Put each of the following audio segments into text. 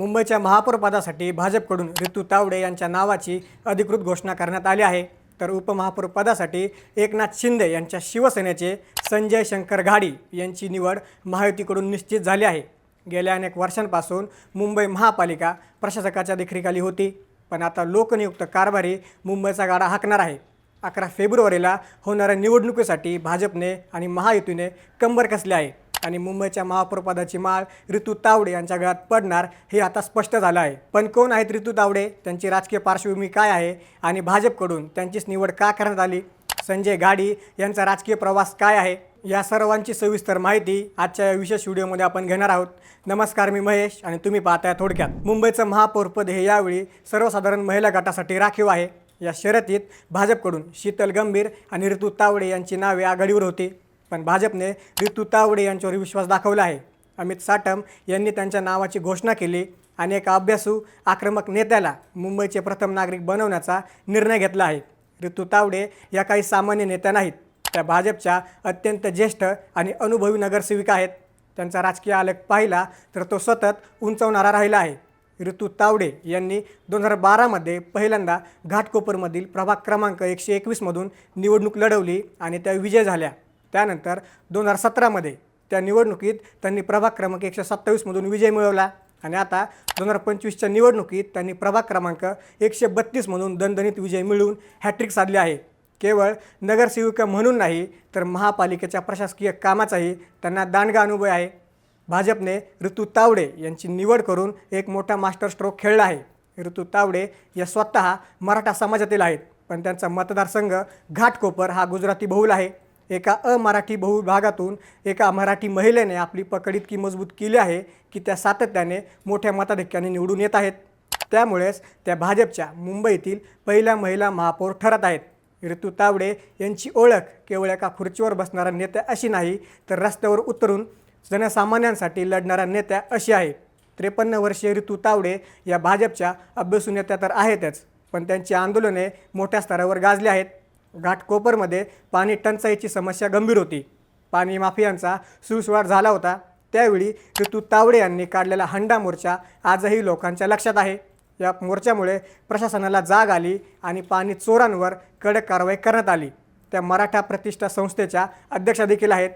मुंबईच्या महापौरपदासाठी भाजपकडून ऋतू तावडे यांच्या नावाची अधिकृत घोषणा करण्यात आली आहे. तर उपमहापौरपदासाठी एकनाथ शिंदे यांच्या शिवसेनेचे संजय शंकर घाडी यांची निवड महायुतीकडून निश्चित झाली आहे. गेल्या अनेक वर्षांपासून मुंबई महापालिका प्रशासकाच्या देखरेखाली होती. पण आता लोकनियुक्त कारभारी मुंबईचा गाडा हाकणार आहे. अकरा फेब्रुवारीला होणाऱ्या निवडणुकीसाठी भाजपने आणि महायुतीने कंबर कसले आहे? आणि मुंबईच्या महापौरपदाची माळ ऋतू तावडे यांच्या गळ्यात पडणार हे आता स्पष्ट झालं आहे. पण कोण आहेत ऋतू तावडे? त्यांची राजकीय पार्श्वभूमी काय आहे? आणि भाजपकडून त्यांचीच निवड का करण्यात आली? संजय गाडी यांचा राजकीय प्रवास काय आहे? या सर्वांची सविस्तर माहिती आजच्या या विशेष व्हिडिओमध्ये आपण घेणार आहोत. नमस्कार मी महेश आणि तुम्ही पाहताय थोडक्यात. मुंबईचं महापौरपद हे यावेळी सर्वसाधारण महिला गटासाठी राखीव आहे. या शर्यतीत भाजपकडून शीतल गंभीर आणि ऋतू तावडे यांची नावे आघाडीवर होती. पण भाजपने ऋतू तावडे यांच्यावर विश्वास दाखवला आहे. अमित साटम यांनी त्यांच्या नावाची घोषणा केली आणि एका अभ्यासू आक्रमक नेत्याला मुंबईचे प्रथम नागरिक बनवण्याचा निर्णय घेतला आहे. ऋतू तावडे या काही सामान्य नेत्या नाहीत. त्या भाजपच्या अत्यंत ज्येष्ठ आणि अनुभवी नगरसेविका आहेत. त्यांचा राजकीय आलेख पाहिला तर तो सतत उंचवणारा राहिला आहे. ऋतू तावडे यांनी दोन हजार बारामध्ये पहिल्यांदा घाटकोपरमधील प्रभाग क्रमांक एकशे एकवीसमधून निवडणूक लढवली आणि त्या विजय झाल्या. त्यानंतर दोन हजार सतरामध्ये त्या निवडणुकीत त्यांनी प्रभाग क्रमांक एकशे सत्तावीसमधून विजय मिळवला. आणि आता दोन हजार पंचवीसच्या निवडणुकीत त्यांनी प्रभाग क्रमांक एकशे बत्तीसमधून दणदणीत विजय मिळवून हॅट्रिक साधले आहे. केवळ नगरसेविका म्हणून नाही तर महापालिकेच्या प्रशासकीय कामाचाही त्यांना दांडगा अनुभव आहे. भाजपने ऋतू तावडे यांची निवड करून एक मोठा मास्टर स्ट्रोक खेळला आहे. ऋतू तावडे या स्वतः मराठा समाजातील आहेत पण त्यांचा मतदारसंघ घाटकोपर हा गुजराती बहुल आहे. एका अमराठी बहुविभागातून एका मराठी महिलेने आपली पकड इतकी मजबूत केली आहे की त्या सातत्याने मोठ्या मताधिक्याने निवडून येत आहेत. त्यामुळेच त्या भाजपच्या मुंबईतील पहिल्या महिला महापौर ठरत आहेत. ऋतू तावडे यांची ओळख केवळ एका खुर्चीवर बसणारा नेत्या अशी नाही तर रस्त्यावर उतरून जनसामान्यांसाठी लढणाऱ्या नेत्या अशी आहे. त्रेपन्न वर्षीय ऋतू तावडे या भाजपच्या अभ्यासू नेत्या तर आहेतच पण त्यांची आंदोलने मोठ्या स्तरावर गाजली आहेत. घाटकोपरमध्ये पाणी टंचाईची समस्या गंभीर होती. पाणी माफियांचा सुळसुळाट झाला होता. त्यावेळी ऋतू तावडे यांनी काढलेला हंडा मोर्चा आजही लोकांच्या लक्षात आहे. या मोर्चामुळे प्रशासनाला जाग आली आणि पाणी चोरांवर कडक कारवाई करण्यात आली. त्या मराठा प्रतिष्ठा संस्थेच्या अध्यक्षादेखील आहेत.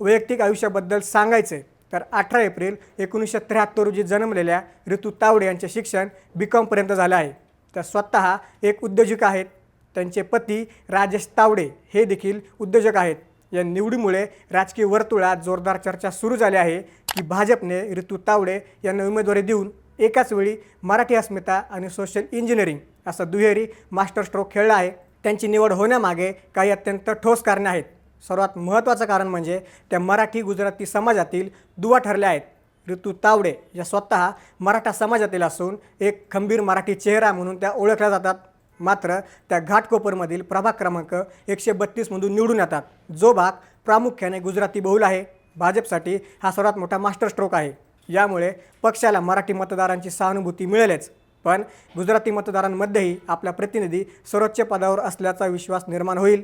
वैयक्तिक आयुष्याबद्दल सांगायचे तर अठरा एप्रिल एकोणीसशे त्र्याहत्तर रोजी जन्मलेल्या ऋतू तावडे यांचे शिक्षण बी कॉमपर्यंत झाले आहे. त्या स्वतः एक उद्योजिका आहेत. त्यांचे पती राजेश तावडे हे देखील उद्योजक आहेत. या निवडीमुळे राजकीय वर्तुळात जोरदार चर्चा सुरू झाली आहे की भाजपने ऋतू तावडे यांना उमेदवारी देऊन एकाच वेळी मराठी अस्मिता आणि सोशल इंजिनिअरिंग असा दुहेरी मास्टर स्ट्रोक खेळला आहे. त्यांची निवड होण्यामागे काही अत्यंत ठोस कारणे आहेत. सर्वात महत्त्वाचं कारण म्हणजे त्या मराठी गुजराती समाजातील दुवा ठरल्या आहेत. ऋतू तावडे या स्वतः मराठा समाजातील असून एक खंबीर मराठी चेहरा म्हणून त्या ओळखल्या जातात. मात्र त्या घाटकोपरमधील प्रभाग क्रमांक एकशे बत्तीसमधून निवडून येतात. जो भाग प्रामुख्याने गुजराती बहुल आहे. भाजपसाठी हा सर्वात मोठा मास्टर स्ट्रोक आहे. यामुळे पक्षाला मराठी मतदारांची सहानुभूती मिळेलच. पण गुजराती मतदारांमध्येही आपला प्रतिनिधी सर्वोच्च पदावर असल्याचा विश्वास निर्माण होईल.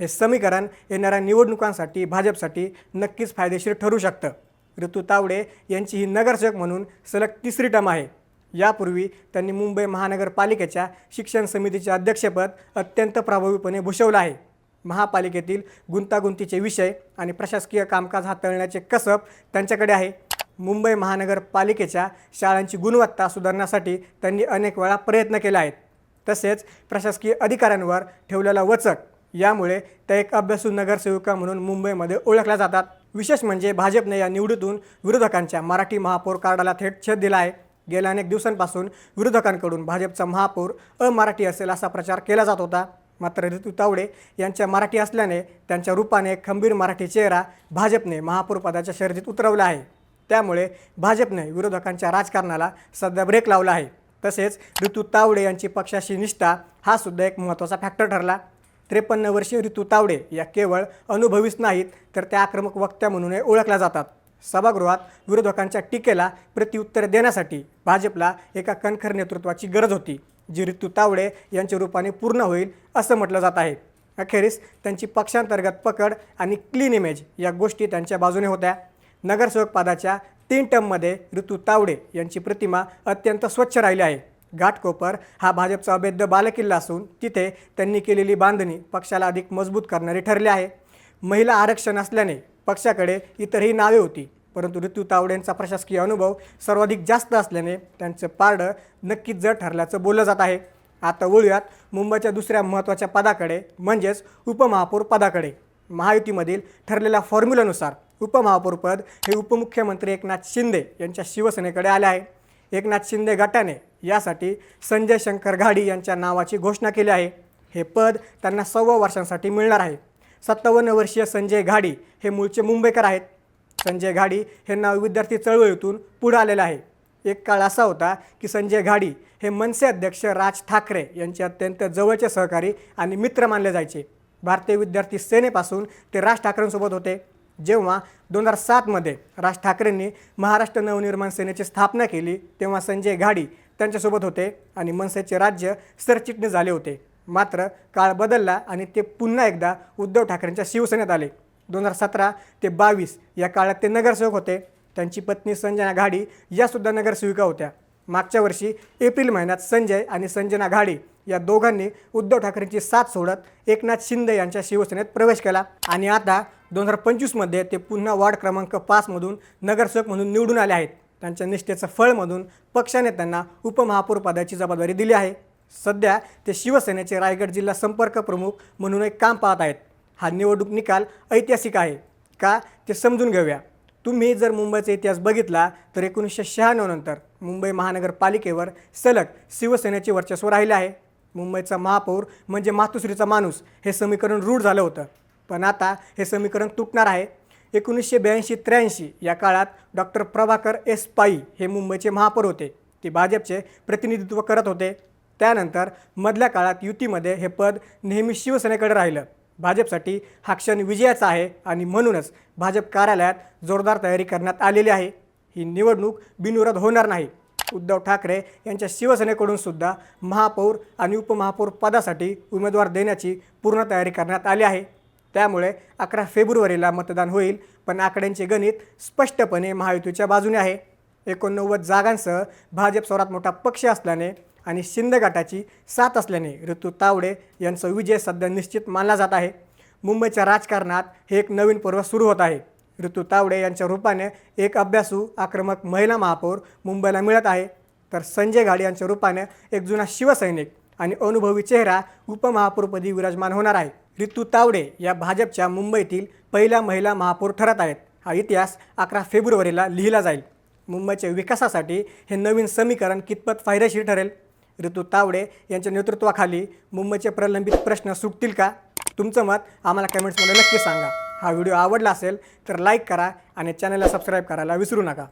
हे समीकरण येणाऱ्या निवडणुकांसाठी भाजपसाठी नक्कीच फायदेशीर ठरू शकतं. ऋतू तावडे यांची ही नगरसेवक म्हणून सलग तिसरी टम आहे. यापूर्वी त्यांनी मुंबई महानगरपालिकेच्या शिक्षण समितीचे अध्यक्षपद अत्यंत प्रभावीपणे भूषवलं आहे. महापालिकेतील गुंतागुंतीचे विषय आणि प्रशासकीय कामकाज हाताळण्याचे कसब त्यांच्याकडे आहे. मुंबई महानगरपालिकेच्या शाळांची गुणवत्ता सुधारण्यासाठी त्यांनी अनेक वेळा प्रयत्न केले आहेत तसेच प्रशासकीय अधिकाऱ्यांवर ठेवलेला वचक यामुळे त्या एक अभ्यासू नगरसेविका म्हणून मुंबईमध्ये ओळखल्या जातात. विशेष म्हणजे भाजपने या निवडीतून विरोधकांच्या मराठी महापौर कार्डाला थेट छेद दिला आहे. गेल्या अनेक दिवसांपासून विरोधकांकडून भाजपचा महापौर अमराठी असेल असा प्रचार केला जात होता. मात्र ऋतू तावडे यांच्या मराठी असल्याने त्यांच्या रूपाने खंबीर मराठी चेहरा भाजपने महापौर पदाच्या शर्यतीत उतरवला आहे. त्यामुळे भाजपने विरोधकांच्या राजकारणाला सध्या ब्रेक लावला आहे. तसेच ऋतू तावडे यांची पक्षाशी निष्ठा हा सुद्धा एक महत्त्वाचा फॅक्टर ठरला. त्रेपन्न वर्षीय ऋतू तावडे या केवळ अनुभवीच नाहीत तर त्या आक्रमक वक्त्या म्हणूनही ओळखल्या जातात. सभागृहात विरोधकांच्या टीकेला प्रत्युत्तर देण्यासाठी भाजपला एका कणखर नेतृत्वाची गरज होती जी ऋतू तावडे यांच्या रूपाने पूर्ण होईल असं म्हटलं जात आहे. अखेरीस त्यांची पक्षांतर्गत पकड आणि क्लीन इमेज या गोष्टी त्यांच्या बाजूने होत्या. नगरसेवक पदाच्या तीन टर्ममध्ये ऋतू तावडे यांची प्रतिमा अत्यंत स्वच्छ राहिली आहे. घाटकोपर हा भाजपचा अभेद्य बालेकिल्ला असून तिथे त्यांनी केलेली बांधणी पक्षाला अधिक मजबूत करणारी ठरली आहे. महिला आरक्षण असल्याने पक्षाकडे इतरही नावे होती. परंतु ऋतू तावडेंचा प्रशासकीय अनुभव सर्वाधिक जास्त असल्याने त्यांचं पारडं नक्कीच जड ठरल्याचं बोललं जात आहे. आता वळूयात मुंबईच्या दुसऱ्या महत्त्वाच्या पदाकडे म्हणजेच उपमहापौर पदाकडे. महायुतीमधील ठरलेल्या फॉर्म्युल्यानुसार उपमहापौरपद हे उपमुख्यमंत्री एकनाथ शिंदे यांच्या शिवसेनेकडे आले आहे. एकनाथ शिंदे गटाने यासाठी संजय शंकर घाडी यांच्या नावाची घोषणा केली आहे. हे पद त्यांना सव्वा वर्षांसाठी मिळणार आहे. सत्तावन्न वर्षीय संजय घाडी हे मूळचे मुंबईकर आहेत. संजय घाडी हे नाव विद्यार्थी चळवळीतून पुढे आलेलं आहे. एक काळ असा होता की संजय घाडी हे मनसे अध्यक्ष राज ठाकरे यांचे अत्यंत जवळचे सहकारी आणि मित्र मानले जायचे. भारतीय विद्यार्थी सेनेपासून ते राज ठाकरेंसोबत होते. जेव्हा दोन हजार सातमध्ये राज ठाकरेंनी महाराष्ट्र नवनिर्माण सेनेची स्थापना केली तेव्हा संजय घाडी त्यांच्यासोबत होते आणि मनसेचे राज्य सरचिटणीस झाले होते. मात्र काळ बदलला आणि ते पुन्हा एकदा उद्धव ठाकरेंच्या शिवसेनेत आले. दोन हजार सतरा ते बावीस या काळात ते नगरसेवक होते. त्यांची पत्नी संजना घाडी यासुद्धा नगरसेविका होत्या. मागच्या वर्षी एप्रिल महिन्यात संजय आणि संजना घाडी या दोघांनी उद्धव ठाकरेंची साथ सोडत एकनाथ शिंदे यांच्या शिवसेनेत प्रवेश केला आणि आता दोन हजार पंचवीसमध्ये ते पुन्हा वार्ड क्रमांक पाचमधून नगरसेवक म्हणून निवडून आले आहेत. त्यांच्या निष्ठेचं फळमधून पक्षाने त्यांना उपमहापौर पदाची जबाबदारी दिली आहे. सध्या ते शिवसेनेचे रायगड जिल्हा संपर्क प्रमुख म्हणून एक काम पाहत आहेत. हा निवडणूक निकाल ऐतिहासिक आहे का ते समजून घेऊया. तुम्ही जर मुंबईचा इतिहास बघितला तर एकोणीसशे शहाण्णव नंतर मुंबई महानगरपालिकेवर सलग शिवसेनेचे वर्चस्व राहिले आहे. मुंबईचा महापौर म्हणजे मातुश्रीचा माणूस हे समीकरण रूढ झालं होतं. पण आता हे समीकरण तुटणार आहे. एकोणीसशे ब्याऐंशी त्र्याऐंशी या काळात डॉक्टर प्रभाकर एस पाई हे मुंबईचे महापौर होते. ते भाजपचे प्रतिनिधित्व करत होते. त्यानंतर मधल्या काळात युतीमध्ये हे पद नेहमी शिवसेनेकडे राहिलं. भाजपसाठी हा क्षण विजयाचा आहे आणि म्हणूनच भाजप कार्यालयात जोरदार तयारी करण्यात आलेली आहे. ही निवडणूक बिनविरोध होणार नाही. उद्धव ठाकरे यांच्या शिवसेनेकडून सुद्धा महापौर आणि उपमहापौर पदासाठी उमेदवार देण्याची पूर्ण तयारी करण्यात आली आहे. त्यामुळे अकरा फेब्रुवारीला मतदान होईल पण आकड्यांचे गणित स्पष्टपणे महायुतीच्या बाजूने आहे. एकोणनव्वद जागांसह भाजप सर्वात मोठा पक्ष असल्याने आणि शिंदे गटाची साथ असल्याने ऋतू तावडे यांचा विजय सध्या निश्चित मानला जात आहे. मुंबईच्या राजकारणात हे एक नवीन पर्व सुरू होत आहे. ऋतू तावडे यांच्या रूपाने एक अभ्यासू आक्रमक महिला महापौर मुंबईला मिळत आहे. तर संजय घाडे यांच्या रूपाने एक जुना शिवसैनिक आणि अनुभवी चेहरा उपमहापौरपदी विराजमान होणार आहे. ऋतू तावडे या भाजपच्या मुंबईतील पहिल्या महिला महापौर ठरत आहेत. हा इतिहास अकरा फेब्रुवारीला लिहिला जाईल. मुंबईच्या विकासासाठी हे नवीन समीकरण कितपत फायदेशीर ठरेल? ऋतू तावडे यांच्या नेतृत्वाखाली मुंबईचे प्रलंबित प्रश्न सुटतील का? तुमचं मत आम्हाला कमेंट्समध्ये नक्की सांगा. हा व्हिडिओ आवडला असेल तर लाईक करा आणि चॅनलला सबस्क्राईब करायला विसरू नका.